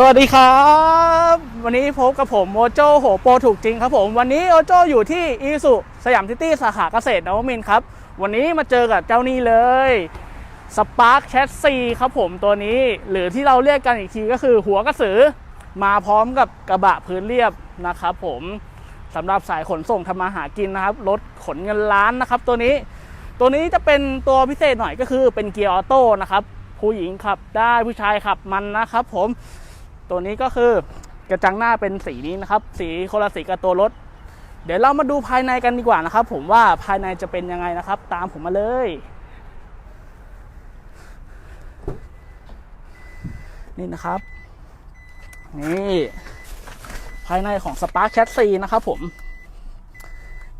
สวัสดีครับ วันนี้พบกับผมโมโจโหโปรถูกจริงครับผม วันนี้โอโจอยู่ที่อีสุสยามซิตี้สาขาเกษตรนวมินครับ วันนี้มาเจอกับเจ้านี้เลยสปาร์คแชทซีครับผมตัวนี้ หรือที่เราเรียกกันอีกทีก็คือหัวกระสือ มาพร้อมกับกระบะพื้นเรียบนะครับผมสำหรับสายขนส่งทำมาหากินนะครับรถขนเงินล้านนะครับตัวนี้ ตัวนี้จะเป็นตัวพิเศษหน่อยก็คือเป็นเกียร์ออโต้นะครับผู้หญิงขับได้ผู้ชายขับมันนะครับผม ตัวนี้ก็คือกระจังหน้าเป็นสีนี้นะครับ สีคนละสีกับตัวรถ เดี๋ยวเรามาดูภายในกันดีกว่านะครับ ผมว่าภายในจะเป็นยังไงนะครับ ตามผมมาเลย นี่นะครับ นี่ภายในของ Spark Cat 4นะครับผม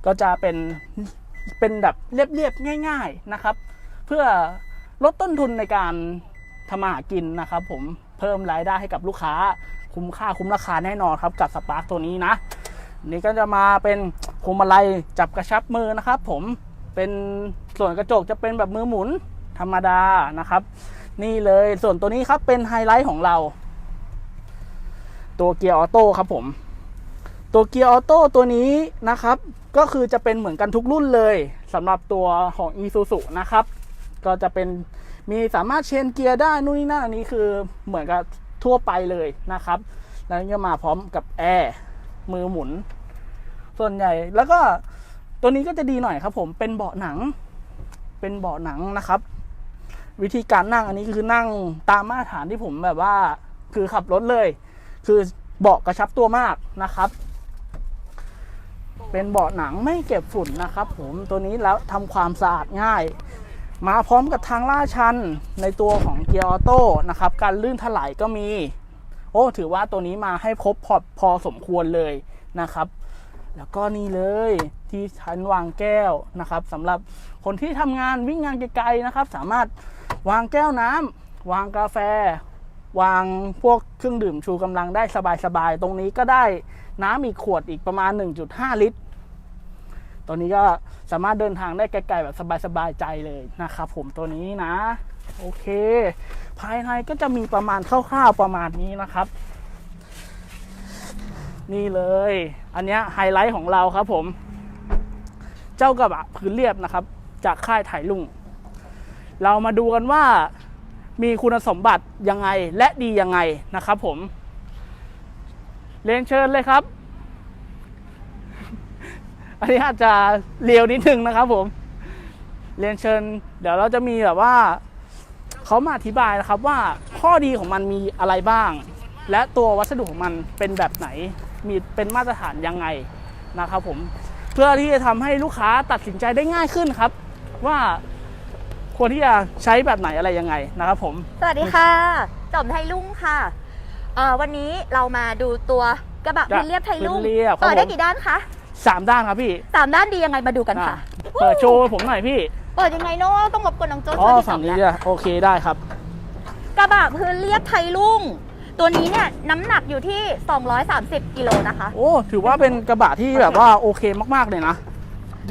ก็จะเป็นเป็นแบบเรียบๆง่าย ๆนะครับ เพื่อลดต้นทุนในการทำมาหากินนะครับผม เพิ่มรายได้ให้กับลูกค้า คุ้มค่าคุ้มราคาแน่นอนครับกับสปาร์กตัวนี้นะนี่ก็จะมาเป็นพวงมาลัยจับกระชับมือนะครับ ผมเป็นส่วนกระจกจะเป็นแบบมือหมุนธรรมดานะครับ นี่เลยส่วนตัวนี้ครับเป็นไฮไลท์ของเรา ตัวเกียร์ออโต้ครับผมตัวเกียร์ออโต้ตัวนี้นะครับ ก็คือจะเป็นเหมือนกันทุกรุ่นเลยสำหรับตัวของ Isuzu นะครับ ก็จะเป็น มีสามารถเชนเกียร์ได้นู่นนี่นั่นอันนี้คือเหมือนกับทั่วไปเลยนะครับ แล้วก็มาพร้อมกับแอร์มือหมุน ส่วนใหญ่แล้วก็ตัวนี้ก็จะดีหน่อยครับผมเป็นเบาะหนัง เป็นเบาะหนังนะครับ วิธีการนั่งอันนี้คือนั่งตามมาตรฐานที่ผมแบบว่า คือขับรถเลย คือเบาะกระชับตัวมากนะครับ เป็นเบาะหนังไม่เก็บฝุ่นนะครับ ผมตัวนี้แล้วทำความสะอาดง่าย มาพร้อมกับทางล่าชันในตัวของเกียร์ออโต้นะครับ การลื่นถลายก็มี โอ้ถือว่าตัวนี้มาให้ครบพอพอสมควรเลยนะครับ แล้วก็นี่เลยที่ชั้นวางแก้วนะครับสำหรับคนที่ทำงานวิ่งงานไกลๆนะครับ สามารถวางแก้วน้ำวางกาแฟ วางพวกเครื่องดื่มชูกำลังได้สบายๆ ตรงนี้ก็ได้น้ำอีกขวดอีกประมาณ 1.5 ลิตร ตัวนี้ก็สามารถเดินทางได้ไกลๆแบบสบายๆใจเลยนะครับผมตัวนี้นะ โอเค ภายในก็จะมีประมาณคร่าวๆประมาณนี้นะครับ นี่เลย อันนี้ไฮไลท์ของเราครับผม เจ้ากระบะพื้นเรียบนะครับ จากค่ายไถลุงเรามาดูกันว่ามีคุณสมบัติยังไงและดียังไงนะครับผมเรียนเชิญเลยครับ อันนี้อาจจะเลียวนิดนึงนะครับผมเรียนเชิญ เดี๋ยวเราจะมีแบบว่าเขามาอธิบายนะครับว่าข้อดีของมันมีอะไรบ้าง และตัววัสดุของมันเป็นแบบไหน มีเป็นมาตรฐานยังไงนะครับผมเพื่อที่จะทำให้ลูกค้าตัดสินใจได้ง่ายขึ้นครับ ว่าควรที่จะใช้แบบไหนอะไรยังไงนะครับผม สวัสดีค่ะจอมไทยลุงค่ะเอ่อวันนี้เรามาดูตัวกระบะพื้นเรียบไทยลุงพื้นเรียบครับเปิดได้ผมกี่ด้านคะ สามด้านครับพี่สามด้านดียังไงมาดูกันค่ะ อะเปิดโชว์ให้ผมหน่อยพี่เปิดยังไงเนาะต้องรบกวนน้องโจ้อ๋อช่วยพี่สฝั่องงนี้แล้วจะโอเคได้ครับ กระบะพื้นเรียบไทยลุงตัวนี้เนี่ยน้ำหนักอยู่ที่ 230 กิโลนะคะ โอ้ถือว่าเป็นกระบะที่แบบว่าโอเคมากๆเลยนะ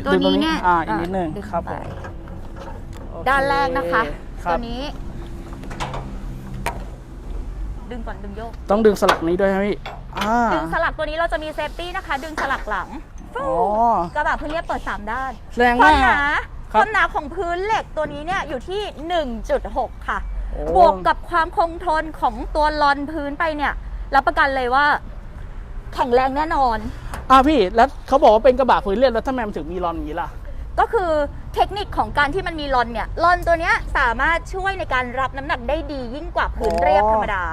ตัวนี้เนี่ยอ่าอีกนิดนึงดึครับผไปมโอเคด้านแรกนะคะ ครัตับวนี้ ดึงก่อนดึงโยก ต้องดึงสลักนี้ด้วยครับพี่อ่าดึงสลักตัวนี้เราจะมีเซฟตี้นะคะ ดึงสลักหลัง อ๋อ กระบะพื้นเรียบเปิดสามด้าน แสดงควาว่ามหนาคครับวามหนาของพื้นเหล็กตัวนี้เนี่ยอยู่ที่ 1.6 ค่ะ โอ้ บวกกับความคงทนของตัวลอนพื้นไปเนี่ยรับประกันเลยว่า แข็งแรงแน่นอน อ่าพี่แล้วเขาบอกว่าเป็นกระบะพื้นเรียบแล้วทำไมมันถึงมีรอนอย่างนี้ล่ะ ก็คือเทคนิคของการที่มันมีลอนเนี่ยลอนตัวเนี้ยสามารถช่วยในการรับน้ำหนักได้ดียิ่งกว่าพื้นอ๋อเรียบธรรมดา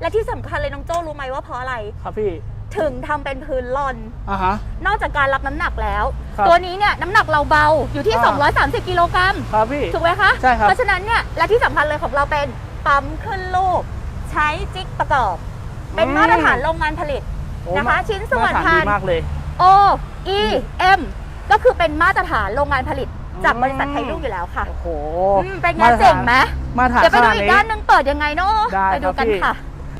และที่สำคัญเลยน้องโจ้รู้ไหมว่าเพราะอะไร ครับพี่ ถึงทำเป็นพื้นลอน อ่าฮะ นอกจากการรับน้ำหนักแล้ว ครับตัวนี้เนี่ยน้ำหนักเราเบาอยู่ที่ อ่า 230 กิโลกรัม ครับพี่ ถูกไหมคะ ใช่ครับ เพราะฉะนั้นเนี่ย และที่สำคัญเลยของเราเป็นปั๊มขึ้นลูกใช้จิ๊กประกอบ เป็นมาตรฐานโรงงานผลิต โอ้นะคะมาชิ้นส่วนมาตรฐาพัน ดีมากเลย O E M ก็คือเป็นมาตรฐานโรงงานผลิต จากอืมบริษัทไทยลูกอยู่แล้วค่ะโอ้โหอืมเป็นไงานเจ๋งไหมมาตรฐานเดี๋ยวไปขดูนาดอีกนี้ด้านหนึงเปิดยังไงเนาะได้ไปดูครับกันพี่ ค่ะ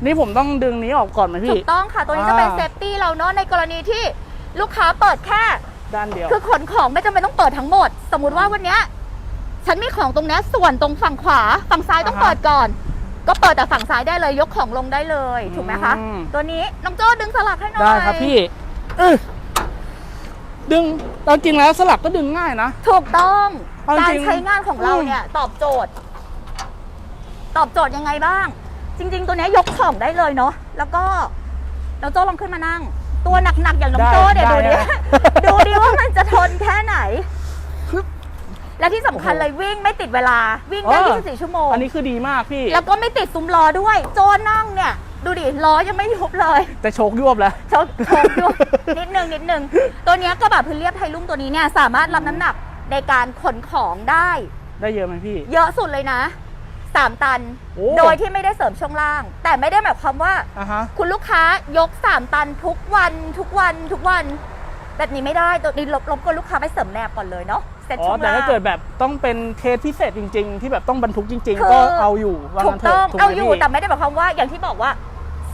นี่ผมต้องดึงนี้ออกก่อนไหมถูพี่กต้องค่ะตัวนี้จะเป็นอ่า เซฟตี้เราเนาะในกรณีที่ลูกค้าเปิดแค่ ด้านเดียว คือขนของไม่จำเป็นต้องเปิดทั้งหมด สมมุติว่าวันเนี้ยฉันมีของตรงเนี้ยส่วนตรงฝั่งขวา ฝั่งซ้ายต้องอ่าฮะเปิดก่อน ก็เปิดแต่ฝั่งซ้ายได้เลยยกของลงได้เลย ถูกไหมคะ อืม ตัวนี้น้องโจ้ดึงสลักให้หน่อยได้ครับพี่เออดึงเราจริงแล้วสลักก็ดึงง่ายนะ ถูกต้องเอาจริงการใช้งานของเราอืมเนี่ย ตอบโจทย์ ตอบโจทย์ยังไงบ้าง จริง ๆ ตัวเนี้ยยกของได้เลยเนาะแล้วก็น้องโจ้ลองขึ้นมานั่ง ตัวหนักๆอย่างน้องโจ้เนี่ยดูดิได้ดูดิว่ามันจะทนแค่ไหน และที่สำคัญเลยวิ่งไม่ติดเวลาวิ่งได้ เออ 24 ชั่วโมง อันนี้คือดีมากพี่ แล้วก็ไม่ติดซุ้มล้อด้วย โจ้นั่งเนี่ย ดูดิล้อยังไม่ยุบเลยแต่โชคยวบแล้วโชกโชกด้วยนิดนึงนิดนึงตัวเนี้ยกระบะพื้นเรียบไทยรุ่มตัวนี้เนี่ยสามารถรับน้ำหนักในการขนของได้ ได้เยอะไหมพี่ เยอะสุดเลยนะ 3ตัน โอ้ โดยที่ไม่ได้เสริมช่วงล่าง แต่ไม่ได้หมายความว่า อะฮะ คุณลูกค้ายก3ตันทุกวันทุกวันทุกวัน แบบนี้ไม่ได้ตัวนี้ลบลบกวนลูกค้าไปเสริมแนบก่อนเลยเนาะเซ็ตอ๋อ ช่วงแต่ล่าง ถ้าเกิดแบบต้องเป็นเคสพิเศษจริง ๆ ที่แบบต้องบรรทุกจริง คือ ๆ ก็เอาอยู่ว่าถูงั้กนเถต้ออะงถูกไหมเอาอยู่พี่ แต่ไม่ได้หมายความว่าอย่างที่บอกว่า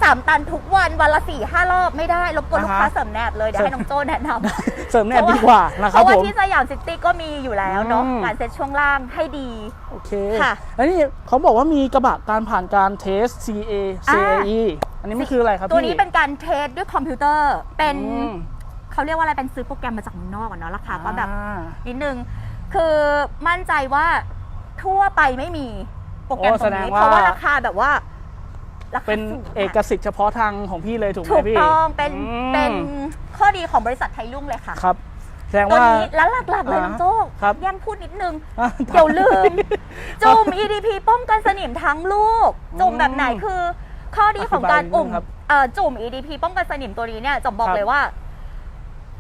3 ตันทุกวันวันละ4ี่ห้ารอบไม่ได้รบกวนลูกค้าอ่าฮะ เสริมแนบเลย เดี๋ยวให้น้องโจ้แนะนำเสริมแน่ดีกว่านะคเพรับราะว่าผม ที่สยามซิตี้ก็มีอยู่แล้วเนาะอืม การเซ็ตช่วงล่างให้ดี โอเคค่ะแล้วนี่เขาบอกว่ามีกระบะการผ่านการเทส CA CAE อันนี้มันคืออะไรครับพี่ตัวนี้เป็นการเทสด้วยคอมพิวเตอร์เป็นอืมเขาเรียกว่าอะไรเป็นซื้อโปรแกรมมาจากเมืองนอกอะเนาะราคาก็แบบ อ่า นิดนึง คือมั่นใจว่าทั่วไปไม่มีโปรแกรมโอ้ตรงนี้แสดงว่า เพราะว่าราคาแบบว่า ราคาเป็นสูงะเอกสิทธิ์เฉพาะทางของพี่เลยถูกไหมถูกพี่ต้องเป็นอืมเป็นข้อดีของบริษัทไทยรุ่งเลยค่ะครับ แสดงตัวว่า นี้แล้วหลักๆเลยอ่าน้องโจ้ครับ แย่งพูดนิดนึง อะ เดี๋ยวลืม จุ่ม EDP ป้องกันสนิมทั้งลูก จุ่มแบบไหนคือ ข้อดีของการอธิบายนิดนึงอุ่มครับเอ่อจุ่ม EDP ป้องกันสนิมตัวนี้เนี่ยจะบอกครับเลยว่า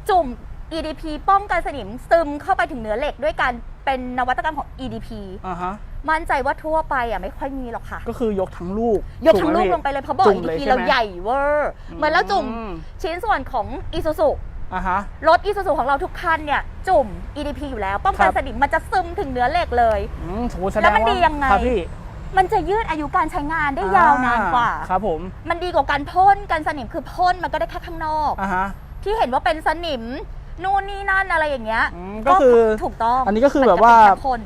จุ่ม EDP ป้องกันสนิมซึมเข้าไปถึงเนื้อเหล็กด้วยการเป็นนวัตกรรมของ EDP อ่าฮะ มั่นใจว่าทั่วไปอะไม่ค่อยมีหรอกค่ะ ก็คือยกทั้งลูก ยกทั้งลูกถูลหมงไปเลยเพราะบอกจุ่มเลย EDP ใช่เราไหมใหญ่เวอร์เหมือนแล้วจุ่มอืมชิ้นส่วนของ Isuzu อ่าฮะ รถ Isuzu ของเราทุกคันเนี่ยจุ่ม EDP อยู่แล้ว ป้องกันครับ สนิมมันจะซึมถึงเนื้อเหล็กเลย อืมโหแสดงแล้วมันว่าดียังไง ครับพี่มันจะยืดอายุการใช้งานได้ยาวนานกว่า อ่ครับผมมันดีกว่าการพ่นกันสนิมคือพ่นมันก็ได้แค่ข้างนอก อ่าฮะ ที่เห็นว่าเป็นสนิมนู่นนี่นั่นอะไรอย่างเงี้ยอืมก็คือ ถูกต้องอันนี้ก็คือแบบว่านจะเป็นแค่พ่น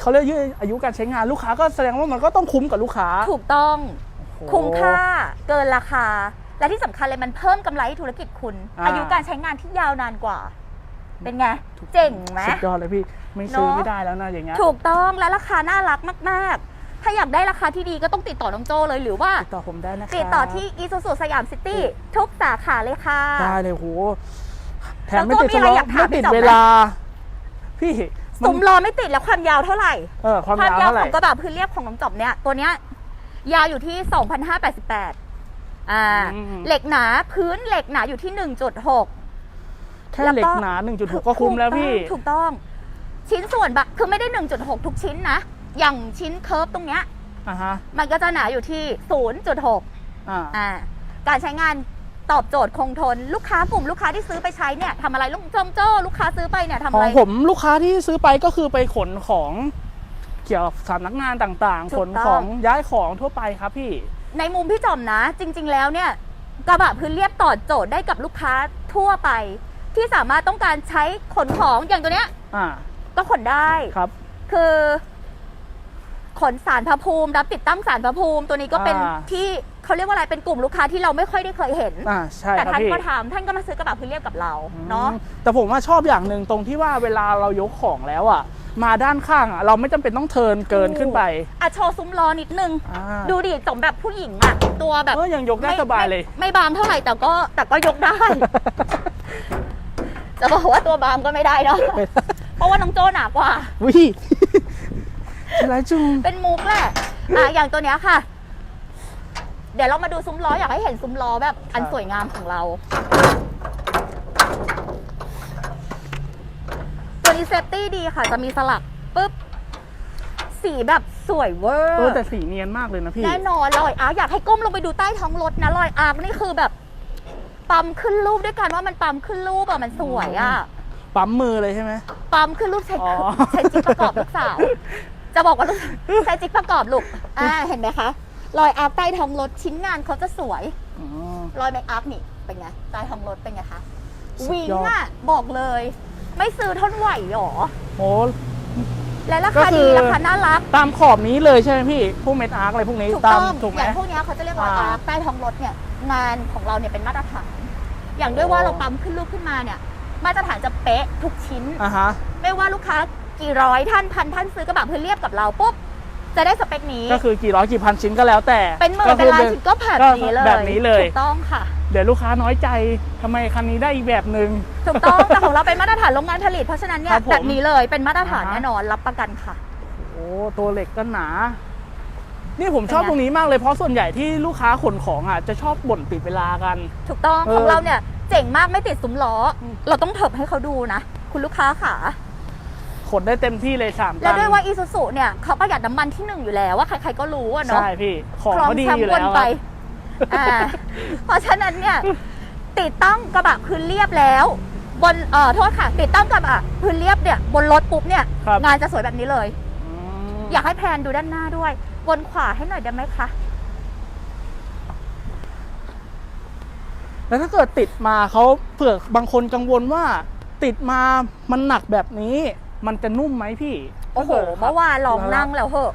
เขาเรียกยืดอายุการใช้งานลูกค้าก็แสดงว่ามันก็ต้องคุ้มกับลูกค้า ถูกต้องโอ้โหคุ้มค่าเกินราคา และที่สำคัญเลยมันเพิ่มกำไรให้ธุรกิจคุณอ่าอายุการใช้งานที่ยาวนานกว่า เป็นไง เจ๋งไหมสุดยอดเลยพี่ ไม่ซื้อเนอะไม่ได้แล้วนะอย่างเงี้ยถูกต้องและราคาน่ารักมาก ๆ ถ้าอยากได้ราคาที่ดีก็ต้องติดต่อน้องโจเลยหรือว่าติดต่อผมได้นะครับติดต่อที่อีซูซูสยามซิตี้ทุกสาขาเลยค่ะ ได้เลยโหแถมแล้วไม่ติดก็มีอะไรสล็ออยากถามไม่ติดพี่จอมไหมเวลา พี่มันสุมล้อไม่ติดแล้วความยาวเท่าไหร่ เออความยาวเท่าไหขร่องกระบะพื้นเรียบของน้องจอบเนี่ยตัวเนี้ยยาวอยู่ที่ 2,588อ่าอืมเหล็กหนาพื้นเหล็กหนาอยู่ที่ 1.6 แค่เหล็กหนา 1.6 ก็คุ้มแล้วพี่ ถูกต้อง ชิ้นส่วนแบบคือไม่ได้ 1.6 ทุกชิ้นนะ อย่างชิ้นเคิร์ฟตรงเนี้ย อ่าฮะ มันก็จะหนาอยู่ที่ 0.6อ่า อ่า การใช้งาน ตอบโจทย์คงทน ลูกค้ากลุ่มลูกค้าที่ซื้อไปใช้เนี่ยทำอะไรลูกจอมโจ้ลูกค้าซื้อไปเนี่ยทำขออะไรงผมลูกค้าที่ซื้อไปก็คือไปขนของเกี่ยวกับสำนักงานต่างถูๆขกนต้องของย้ายของทั่วไปครับพี่ ในมุมพี่จอมนะ จริง ๆ แล้วเนี่ยกระบะพื้นเรียบตอบโจทย์ได้กับลูกค้าทั่วไป ที่สามารถต้องการใช้ขนของอย่างตัวเนี้ยอ่าก็ขนได้ ครับ คือขนสารพระภูมิ รับติดตั้งสารพระภูมิ ตัวนี้ก็เป็นอ่า ที่ เขาเรียกว่าอะไรเป็นกลุ่มลูกค้าที่เราไม่ค่อยได้เคยเห็น อ่าใช่แต่ครับท่านพี่ก็ทำท่านก็มาซื้อกระบะพื้นเรียบกับเราเนาะ อืมแต่ผมว่าชอบอย่างหนึ่งตรงที่ว่าเวลาเรายกของแล้วอะ มาด้านข้างอะเราไม่จำเป็นต้องเทิร์นเกินขึ้นไปอะโชว์ซุ้มล้อนิดนึง อ่าดูดิจอมแบบผู้หญิงอะตัวแบบเออยังยกได้สบายเลยไม่ไม่บางเท่าไหร่แต่ก็แต่ก็ยกได้ จะบอกว่าตัวบางก็ไม่ได้เนาะเพราะว่าน้องโจหนากว่า วิ อะไรจุง เป็นมุกแหละอะอย่างตัวเนี้ยค่ะ เดี๋ยวเรามาดูซุ้มล้ออยากให้เห็นซุ้มล้อแบบอันครับสวยงามของเรา ตัวนี้เซฟตี้ดีค่ะ จะมีสลักปุ๊บ สีแบบสวยเวอเออร์แต่สีเนียนมากเลยนะพี่ แน่นอนรอยอาร์คอยากให้ก้มลงไปดูใต้ท้องรถนะรอยอาร์คนี่คือแบบ ปั๊มขึ้นรูปด้วยกันว่ามันปั๊มขึ้นรูปอะมันสวยอะปั๊มมือเลยใช่ไหม ปั๊มขึ้นรูปใช้อ๋อ ใช้จิ๊กประกอบลูกสาว จะบอกว่าลูกใช้จิ๊กประกอบลูกอ่าเห็นไหมคะ รอยอาร์คใต้ท้องรถชิ้นงานเขาจะสวย อ๋อ รอยเมคอัพนี่เป็นไงใต้ท้องรถเป็นไงคะสุดวิงยอด อะบอกเลย ไม่ซื้อทนไหวหรอ โห และราก็คาคืดีอราคาน่ารักตามขอบนี้เลยใช่ไหมพี่พวกเม็ดอาร์คอะไรพวกนี้ถูกตาต้มองถูกไหม อย่างพวกเนี้ยเขาจะเรียกว่าอ่า อาร์คใต้ท้องรถเนี่ยงานของเราเนี่ยเป็นมาตรฐานอย่างด้วยโอ้ว่าเราปั๊มขึ้นรูปขึ้นมาเนี่ย มาตรฐานจะเป๊ะทุกชิ้น อะฮะ ไม่ว่าลูกค้ากี่ร้อยท่านพันท่านซื้อกระบะเพื่อเรียบกับเราปุ๊บ จะได้สเปคนี้ ก็คือกี่ร้อยกี่พันชิ้นก็แล้วแต่ เป็นหมื่นก็เป็คืนอล้านชิ้นก็แบบนี้เลยแบบนี้เลยถูกต้องค่ะ เดี๋ยวลูกค้าน้อยใจทำไมคันนี้ได้อีกแบบหนึ่งถูกต้องแต่ของเราเป็นมาตรฐานโรงงานผลิตเพราะฉะนั้นเนี่คยรับผมแบบนี้เลยเป็นมาตรฐานอ่าฮะแน่นอนรับประกันค่ะ โอ้ตัวเหล็กก็หนานี่ผมชอบเป็นไงตรงนี้มากเลยเพราะส่วนใหญ่ที่ลูกค้าขนของอะจะชอบบ่นติดเวลากัน ถูกต้องเออของเราเนี่ยเจ๋งมากไม่ติดซุ้มล้ออเราต้องเถิบให้เขาดูนะ คุณลูกค้าค่ะ ขนได้เต็มที่เลยสามและตันด้วยว่าอีซูซูเนี่ยเขาประหยัดน้ำมันที่หนึ่งอยู่แล้วว่าใครๆก็รู้อะเนาะใช่พี่ของครองเขาดีแชมอยู่ป์วแล้นวไปครับอ่าเพราะฉะนั้นเนี่ย ติดตั้งกระบะพื้นเรียบแล้ว บนเอ่อโทษค่ะ ติดตั้งกระบะพื้นเรียบเนี่ยบนรถปุ๊บเนี่ยครับงานจะสวยแบบนี้เลยอืมอยากให้แพนดูด้านหน้าด้วย บนขวาให้หน่อยได้ไหมคะแล้วถ้าเกิดติดมาเขาเผื่อบางคนกังวลว่า ติดมามันหนักแบบนี้ มันจะนุ่มไหมพี่โอ้โหถ้ากิดเมื่อวานลองนั่งแล้วเหอะ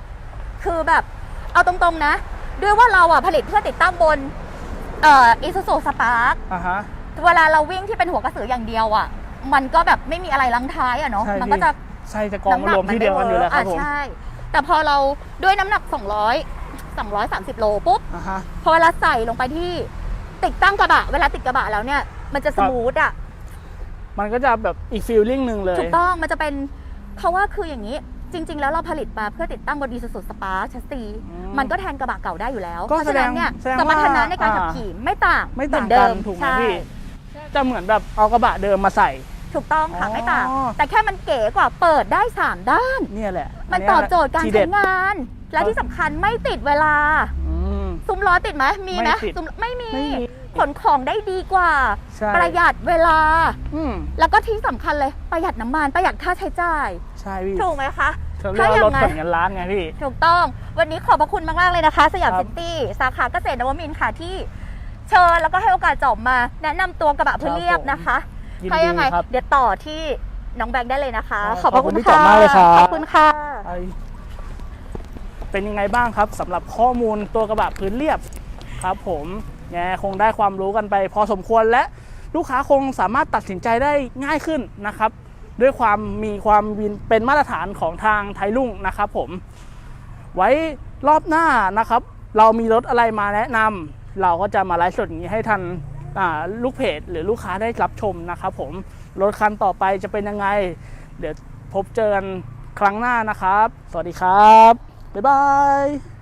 คือแบบ เอาตรงๆนะ ด้วยว่าเราอะผลิตเพื่อติดตั้งบนเอ่ออีซูซูสปาร์คอะฮะเวลาเราวิ่งที่เป็นหัวกระสืออย่างเดียวอะ มันก็แบบไม่มีอะไรลังท้ายอะเนาะใช่มันก็จะใช่จะกองมารวมที่เดียวกันอยู่แล้วครับผมใช่แต่พอเราด้วยน้ำหนัก 200 230 โลปุ๊บอะฮะพอเวลาใส่ลงไปที่ติดตั้งกระบะ เวลาติดกระบะแล้วเนี่ย มันจะสมูทอะ มันก็จะแบบอีกฟีลลิ่งหนึ่งเลย ถูกต้องมันจะเป็นเพราะว่าคืออย่างนี้จริง ๆ แล้วเราผลิตมาเพื่อติดตั้งบนดีสุดสปาร์ชัสซีอืมมันก็แทนกระบะเก่าได้อยู่แล้วก็เพราะฉะนั้นเนี่ยแสดงสมรรถนะว่าในการขับอ่าขี่ไม่ต่างไม่ต่างเหเดิกันถูกไหมใช่พี่จะเหมือนแบบเอากระบะเดิมมาใส่ ถูกต้องค่ะอ๋อไม่ต่าง แต่แค่มันเก๋กว่าเปิดได้ 3 ด้าน เนี่ยแหละ มันตอบโจทย์การทีใช้เด็ดงาน และที่สำคัญไม่ติดเวลาอืมซุ้มล้อติดไหมมีไหมไม่ติดซุ้มไม่มีไม่มี ขนของได้ดีกว่า ใช่ ประหยัดเวลา อืมแล้วก็ที่สำคัญเลยประหยัดน้ำมันประหยัดค่าใช้จ่าย ใช่พี่ถูกไหมคะ เขาเรียกว่ารถถ้าอย่างนั้น ขนเงินล้านไงพี่ ถูกต้อง วันนี้ขอบพระคุณมาก ๆ เลยนะคะ สยามครับ ซิตี้สาขาเกษตรนวมินทร์ค่ะที่เชิญแล้วก็ให้โอกาสจอบมาแนะนำตัวกระบะพื้นเรียบนะคะยินถ้าดียังไง ครับ เดี๋ยวต่อที่น้องแบงค์ได้เลยนะคะ ครับขอบพระคุณขอบคุณพี่จอบมากเลยครับ ขอบคุณค่ะ ไอเป็นยังไงบ้างครับสำหรับข้อมูลตัวกระบะพื้นเรียบครับ ผม แงคงได้ความรู้กันไปพอสมควรและลูกค้าคงสามารถตัดสินใจได้ง่ายขึ้นนะครับ ด้วยความมีความวินเป็นมาตรฐานของทางไทยรุ่งนะครับผม ไว้รอบหน้านะครับ เรามีรถอะไรมาแนะนำเราก็จะมาไลฟ์สดอย่างนี้ให้ทันอ่าลูกเพจหรือลูกค้าได้รับชมนะครับผม รถคันต่อไปจะเป็นยังไง เดี๋ยวพบเจอกันครั้งหน้านะครับ สวัสดีครับ บ๊ายบาย